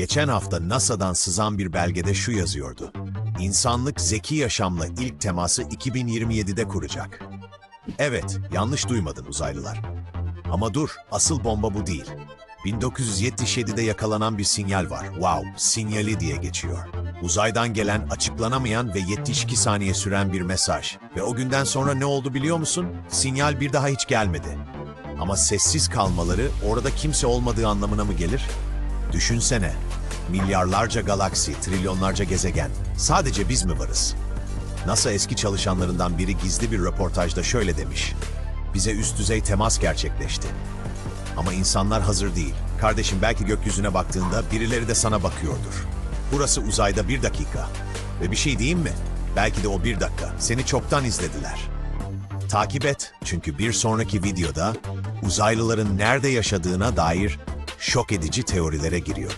Geçen hafta NASA'dan sızan bir belgede şu yazıyordu. İnsanlık zeki yaşamla ilk teması 2027'de kuracak. Evet, yanlış duymadın uzaylılar. Ama dur, asıl bomba bu değil. 1977'de yakalanan bir sinyal var. Wow, sinyali diye geçiyor. Uzaydan gelen, açıklanamayan ve 72 saniye süren bir mesaj. Ve o günden sonra ne oldu biliyor musun? Sinyal bir daha hiç gelmedi. Ama sessiz kalmaları orada kimse olmadığı anlamına mı gelir? Düşünsene. Milyarlarca galaksi, trilyonlarca gezegen. Sadece biz mi varız? NASA eski çalışanlarından biri gizli bir röportajda şöyle demiş. Bize üst düzey temas gerçekleşti. Ama insanlar hazır değil. Kardeşim belki gökyüzüne baktığında birileri de sana bakıyordur. Burası uzayda bir dakika. Ve bir şey diyeyim mi? Belki de o bir dakika. Seni çoktan izlediler. Takip et çünkü bir sonraki videoda uzaylıların nerede yaşadığına dair şok edici teorilere giriyoruz.